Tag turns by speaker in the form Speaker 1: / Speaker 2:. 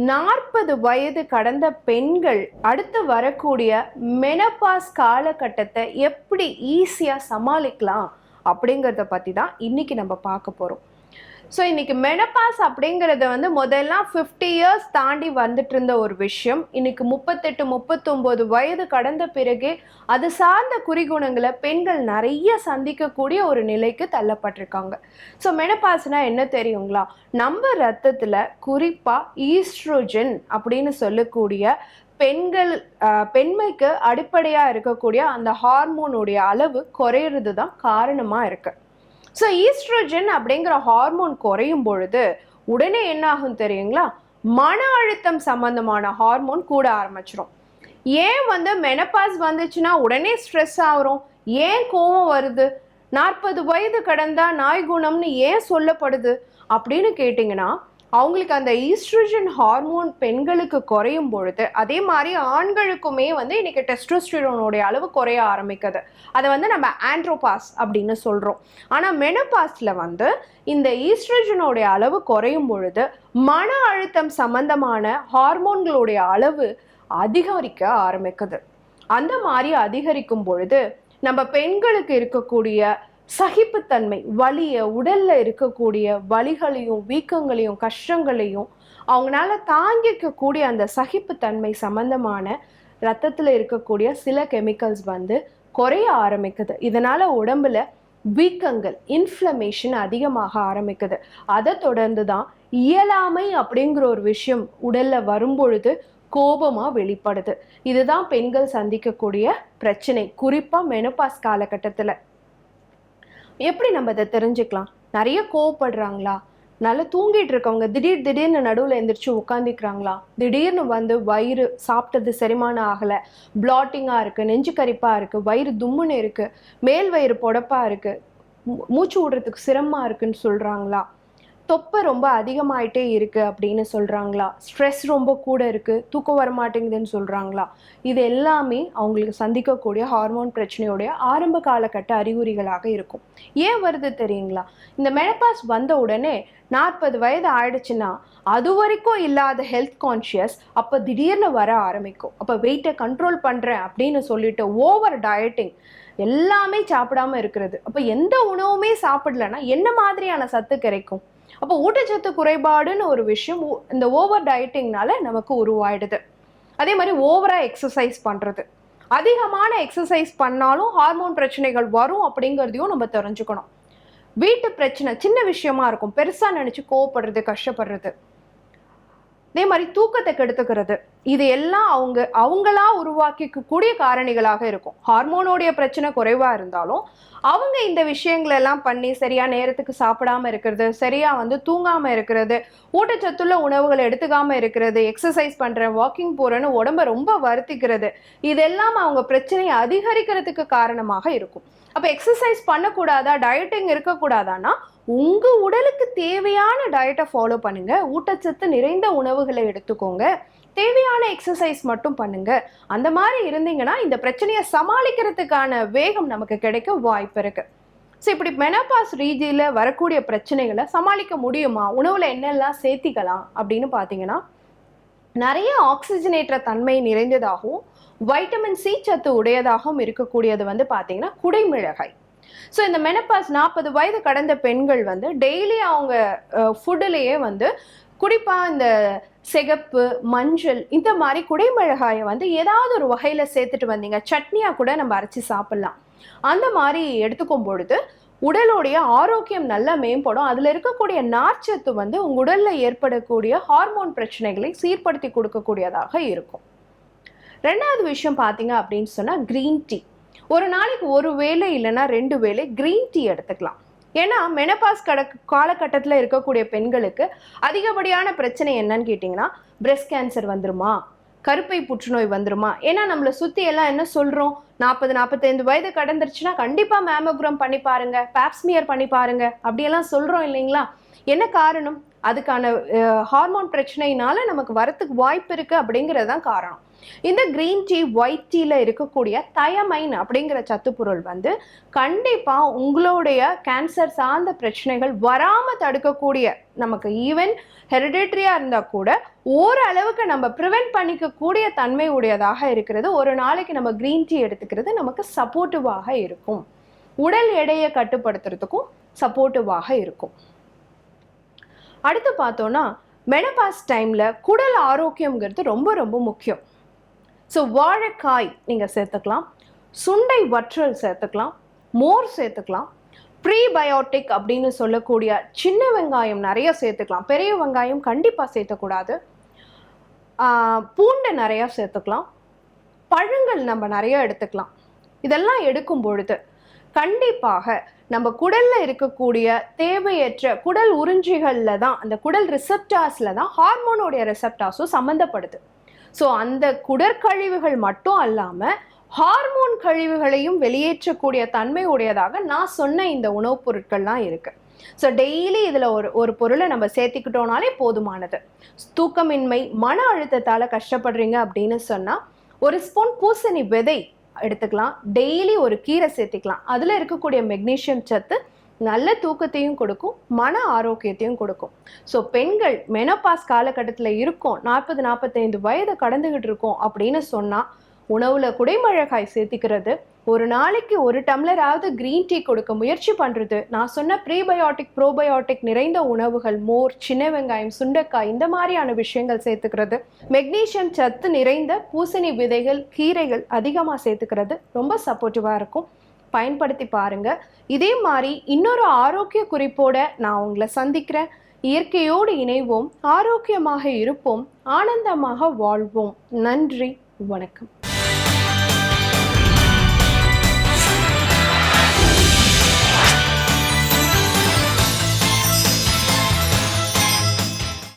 Speaker 1: நாற்பது வயது கடந்த பெண்கள் அடுத்து வரக்கூடிய மெனபாஸ் காலகட்டத்தை எப்படி ஈஸியாக சமாளிக்கலாம் அப்படிங்கிறத பற்றி தான் இன்னைக்கு நம்ம பார்க்க போகிறோம் ஸோ இன்னைக்கு மெனப்பாஸ் அப்படிங்கிறத வந்து முதல்லாம் ஃபிஃப்டி இயர்ஸ் தாண்டி வந்துட்டு இருந்த ஒரு விஷயம். இன்னைக்கு முப்பத்தெட்டு முப்பத்தொம்போது வயது கடந்த பிறகே அது சார்ந்த குறிகுணங்களை பெண்கள் நிறைய சந்திக்கக்கூடிய ஒரு நிலைக்கு தள்ளப்பட்டிருக்காங்க. ஸோ மெனப்பாஸ்னால் என்ன தெரியுங்களா? நம்ம ரத்தத்தில் குறிப்பாக ஈஸ்ட்ரோஜன் அப்படின்னு சொல்லக்கூடிய பெண்கள் பெண்மைக்கு அடிப்படையாக இருக்கக்கூடிய அந்த ஹார்மோனுடைய அளவு குறையிறது தான் காரணமாக இருக்குது ஸோ ஈஸ்ட்ரோஜன் அப்படிங்கிற ஹார்மோன் குறையும் பொழுது உடனே என்ன ஆகும் தெரியுங்களா? மன அழுத்தம் சம்பந்தமான ஹார்மோன் கூட ஆரம்பிச்சிடும் ஏன் வந்து மெனப்பாஸ் வந்துச்சுன்னா உடனே ஸ்ட்ரெஸ் ஆகிறோம். ஏன் கோவம் வருது? நாற்பது வயது கடந்தா நாய் குணம்னு ஏன் சொல்லப்படுது? அப்படின்னு கேட்டிங்கன்னா அவங்களுக்கு அந்த ஈஸ்ட்ரோஜன் ஹார்மோன் பெண்களுக்கு குறையும் பொழுது அதே மாதிரி ஆண்களுக்குமே வந்து இன்னைக்கு டெஸ்டோஸ்டிரோனுடைய அளவு குறைய ஆரம்பிக்குது. அதை வந்து நம்ம ஆண்ட்ரோபாஸ் அப்படின்னு சொல்கிறோம் ஆனால் மெனபாஸில் வந்து இந்த ஈஸ்ட்ரோஜனுடைய அளவு குறையும் பொழுது மன அழுத்தம் சம்பந்தமான ஹார்மோன்களுடைய அளவு அதிகரிக்க ஆரம்பிக்குது. அந்த மாதிரி அதிகரிக்கும் பொழுது நம்ம பெண்களுக்கு இருக்கக்கூடிய சகிப்புத்தன்மை வலியை உடல்ல இருக்கக்கூடிய வலிகளையும் வீக்கங்களையும் கஷ்டங்களையும் அவங்களால தாங்கிக்கக்கூடிய அந்த சகிப்புத்தன்மை சம்பந்தமான ரத்தத்தில் இருக்கக்கூடிய சில கெமிக்கல்ஸ் வந்து குறைய ஆரம்பிக்குது. இதனால உடம்புல வீக்கங்கள் இன்ஃப்ளமேஷன் அதிகமாக ஆரம்பிக்குது. அதை தொடர்ந்து தான் இயலாமை அப்படிங்கிற ஒரு விஷயம் உடல்ல வரும்பொழுது கோபமாக வெளிப்படுது. இதுதான் பெண்கள் சந்திக்கக்கூடிய பிரச்சனை. குறிப்பாக மெனோபாஸ் காலகட்டத்தில். எப்படி நம்ம இதை தெரிஞ்சுக்கலாம்? நிறைய கோவப்படுறாங்களா? நல்லா தூங்கிட்டு இருக்கவங்க திடீர் திடீர்னு நடுவில் எந்திரிச்சு உட்காந்துக்கிறாங்களா திடீர்னு வந்து வயிறு சாப்பிட்டது செரிமானம் ஆகலை. பிளாட்டிங்காக இருக்குது நெஞ்சு கரிப்பாக இருக்குது வயிறு தும்முன்னு இருக்குது மேல் வயிறு புடப்பாக இருக்குது மூச்சு விடுறதுக்கு சிரமமாக இருக்குன்னு சொல்கிறாங்களா தொப்பை ரொம்ப அதிகமாயிட்டே இருக்கு அப்படின்னு சொல்றாங்களா? ஸ்ட்ரெஸ் ரொம்ப கூட இருக்கு தூக்கம் வர மாட்டேங்குதுன்னு சொல்றாங்களா? இது எல்லாமே அவங்களுக்கு சந்திக்கக்கூடிய ஹார்மோன் பிரச்சனையோடைய ஆரம்ப காலகட்ட அறிகுறிகளாக இருக்கும். ஏன் வருது தெரியுங்களா? இந்த மெனபாஸ் வந்த உடனே நாற்பது வயது ஆயிடுச்சுன்னா அது வரைக்கும் இல்லாத ஹெல்த் கான்ஷியஸ் அப்போ திடீர்னு வர ஆரம்பிக்கும். அப்போ வெயிட்டை கண்ட்ரோல் பண்ணுறேன் அப்படின்னு சொல்லிட்டு ஓவர் டயட்டிங் எல்லாமே சாப்பிடாம இருக்கிறது. அப்போ எந்த உணவுமே சாப்பிடலன்னா என்ன மாதிரியான சத்து கிடைக்கும்? அப்போ ஊட்டச்சத்து குறைபாடுன்னு ஒரு விஷயம் இந்த ஓவர் டயட்டிங்னால நமக்கு உருவாயிடுது. அதே மாதிரி ஓவராக எக்ஸசைஸ் பண்ணுறது அதிகமான எக்ஸசைஸ் பண்ணாலும் ஹார்மோன் பிரச்சனைகள் வரும் அப்படிங்கிறதையும் நம்ம தெரிஞ்சுக்கணும். வீட்டு பிரச்சனை சின்ன விஷயமா இருக்கும். பெருசாக நினச்சி கோவப்படுறது கஷ்டப்படுறது. அதே மாதிரி தூக்கத்தை கெடுத்துக்கிறது. இது எல்லாம் அவங்க அவங்களா உருவாக்கிக்கக்கூடிய காரணிகளாக இருக்கும். ஹார்மோனோடைய பிரச்சனை குறைவாக இருந்தாலும் அவங்க இந்த விஷயங்கள் எல்லாம் பண்ணி சரியா நேரத்துக்கு சாப்பிடாம இருக்கிறது சரியா வந்து தூங்காம இருக்கிறது ஊட்டச்சத்துள்ள உணவுகளை எடுத்துக்காம இருக்கிறது எக்ஸசைஸ் பண்றேன் வாக்கிங் போறேன்னு உடம்ப ரொம்ப வருத்திக்கிறது இதெல்லாம் அவங்க பிரச்சனையை அதிகரிக்கிறதுக்கு காரணமாக இருக்கும். அப்போ எக்ஸசைஸ் பண்ணக்கூடாதா? டயட்டிங் இருக்கக்கூடாதான்னா உங்கள் உடலுக்கு தேவையான டயட்டை ஃபாலோ பண்ணுங்கள் ஊட்டச்சத்து நிறைந்த உணவுகளை எடுத்துக்கோங்க. தேவையான எக்ஸசைஸ் மட்டும் பண்ணுங்க. அந்த மாதிரி இருந்தீங்கன்னா இந்த பிரச்சனையை சமாளிக்கிறதுக்கான வேகம் நமக்கு கிடைக்க வாய்ப்பு இருக்கு. ஸோ இப்படி மெனபாஸ் ரீதியில் வரக்கூடிய பிரச்சனைகளை சமாளிக்க முடியுமா? உணவில் என்னெல்லாம் சேர்த்திக்கலாம் அப்படின்னு பார்த்தீங்கன்னா நிறைய ஆக்சிஜனேற்ற தன்மை நிறைந்ததாகவும் வைட்டமின் சி சத்து உடையதாகவும் இருக்கக்கூடியது வந்து பார்த்தீங்கன்னா குடைமிளகாய். ஸோ இந்த மெனப்பாஸ் நாற்பது வயது கடந்த பெண்கள் வந்து டெய்லி அவங்க ஃபுட்டுலேயே வந்து குறிப்பாக இந்த சிகப்பு மஞ்சள் இந்த மாதிரி குடைமிளகாயை வந்து ஏதாவது ஒரு வகையில் சேர்த்துட்டு வந்தீங்க சட்னியாக கூட நம்ம அரைச்சி சாப்பிட்லாம். அந்த மாதிரி எடுத்துக்கும் பொழுது உடலுடைய ஆரோக்கியம் நல்லா மேம்படும். அதில் இருக்கக்கூடிய நார்ச்சத்து வந்து உங்க உடலில் ஏற்படக்கூடிய ஹார்மோன் பிரச்சனைகளை சீர்படுத்தி கொடுக்கக்கூடியதாக இருக்கும். ரெண்டாவது விஷயம் பார்த்தீங்க அப்படின்னு சொன்னால் க்ரீன் டீ ஒரு நாளைக்கு ஒரு வேளை இல்லைன்னா ரெண்டு வேளை க்ரீன் டீ எடுத்துக்கலாம். ஏன்னா மெனபாஸ் கட காலகட்டத்தில் இருக்கக்கூடிய பெண்களுக்கு அதிகப்படியான பிரச்சனை என்னன்னு கேட்டிங்கன்னா பிரஸ்ட் கேன்சர் வந்துருமா? கருப்பை புற்றுநோய் வந்துருமா? ஏன்னா நம்மளை சுற்றி எல்லாம் என்ன சொல்கிறோம் நாற்பது நாற்பத்தைந்து வயது கடந்துருச்சுன்னா கண்டிப்பாக மேமோகிராம் பண்ணி பாருங்க பேப்ஸ்மியர் பண்ணி பாருங்க அப்படியெல்லாம் சொல்கிறோம் இல்லைங்களா? என்ன காரணம்? அதுக்கான ஹார்மோன் பிரச்சனையினால நமக்கு வரத்துக்கு வாய்ப்பு இருக்கு அப்படிங்கிறது தான் காரணம். இந்த கிரீன் டீ ஒயிட் டீல இருக்கக்கூடிய தயமைன் அப்படிங்கிற சத்துப்பொருள் வந்து கண்டிப்பா உங்களுடைய கேன்சர் சார்ந்த பிரச்சனைகள் வராம தடுக்கக்கூடிய நமக்கு ஈவன் ஹெரிடேட்டரியா இருந்தா கூட ஓரளவுக்கு நம்ம ப்ரிவென்ட் பண்ணிக்கக்கூடிய தன்மை உடையதாக இருக்கிறது. ஒரு நாளைக்கு நம்ம கிரீன் டீ எடுத்துக்கிறது நமக்கு சப்போர்ட்டிவாக இருக்கும். உடல் எடையை கட்டுப்படுத்துறதுக்கும் சப்போர்ட்டிவாக இருக்கும். அடுத்து பார்த்தோன்னா மெனபாஸ் டைமில் குடல் ஆரோக்கியங்கிறது ரொம்ப ரொம்ப முக்கியம். ஸோ வாழைக்காய் நீங்கள் சேர்த்துக்கலாம். சுண்டை வற்றல் சேர்த்துக்கலாம். மோர் சேர்த்துக்கலாம். ப்ரீபயோட்டிக் அப்படின்னு சொல்லக்கூடிய சின்ன வெங்காயம் நிறைய சேர்த்துக்கலாம். பெரிய வெங்காயம் கண்டிப்பாக சேர்த்தக்கூடாது. பூண்டை நிறையா சேர்த்துக்கலாம். பழங்கள் நம்ம நிறைய எடுத்துக்கலாம். இதெல்லாம் எடுக்கும் பொழுது கண்டிப்பாக நம்ம குடல்ல இருக்கக்கூடிய தேவையற்ற குடல் உறிஞ்சிகள்ல தான் அந்த குடல் ரிசெப்டாஸில் தான் ஹார்மோனோடைய ரிசெப்டாஸும் சம்மந்தப்படுது ஸோ அந்த குடற்கழிவுகள் மட்டும் அல்லாமல் ஹார்மோன் கழிவுகளையும் வெளியேற்றக்கூடிய தன்மை உடையதாக நான் சொன்ன இந்த உணவுப் பொருட்கள்லாம் இருக்குது ஸோ டெய்லி இதில் ஒரு ஒரு பொருளை நம்ம சேர்த்திக்கிட்டோம்னாலே போதுமானது. தூக்கமின்மை மன அழுத்தத்தால் கஷ்டப்படுறீங்க அப்படின்னு சொன்னால் ஒரு ஸ்பூன் பூசணி விதை எடுத்துக்கலாம். டெய்லி ஒரு கீரை சேர்த்திக்கலாம். அதில் இருக்கக்கூடிய மெக்னீஷியம் சத்து நல்ல தூக்கத்தையும் கொடுக்கும் மன ஆரோக்கியத்தையும் கொடுக்கும். ஸோ பெண்கள் மெனோபாஸ் காலகட்டத்தில் இருக்கோம் நாற்பது நாற்பத்தைந்து வயது கடந்துகிட்டு இருக்கோம் அப்படின்னு சொன்னால் உணவுல குடைமிளகாய் சேர்த்திக்கிறது. ஒரு நாளைக்கு ஒரு டம்ளராவது கிரீன் டீ கொடுக்க முயற்சி பண்ணுறது நான் சொன்ன ப்ரீபயோட்டிக் ப்ரோபயோட்டிக் நிறைந்த உணவுகள் மோர் சின்ன வெங்காயம் சுண்டைக்காய் இந்த மாதிரியான விஷயங்கள் சேர்த்துக்கிறது. மெக்னீஷியம் சத்து நிறைந்த பூசணி விதைகள் கீரைகள் அதிகமாக சேர்த்துக்கிறது. ரொம்ப சப்போர்ட்டிவாக இருக்கும். பயன்படுத்தி பாருங்க. இதே மாதிரி இன்னொரு ஆரோக்கிய குறிப்போட நான் உங்களை சந்திக்கிறேன். இயற்கையோடு இணைவோம். ஆரோக்கியமாக இருப்போம். ஆனந்தமாக வாழ்வோம். நன்றி. வணக்கம்.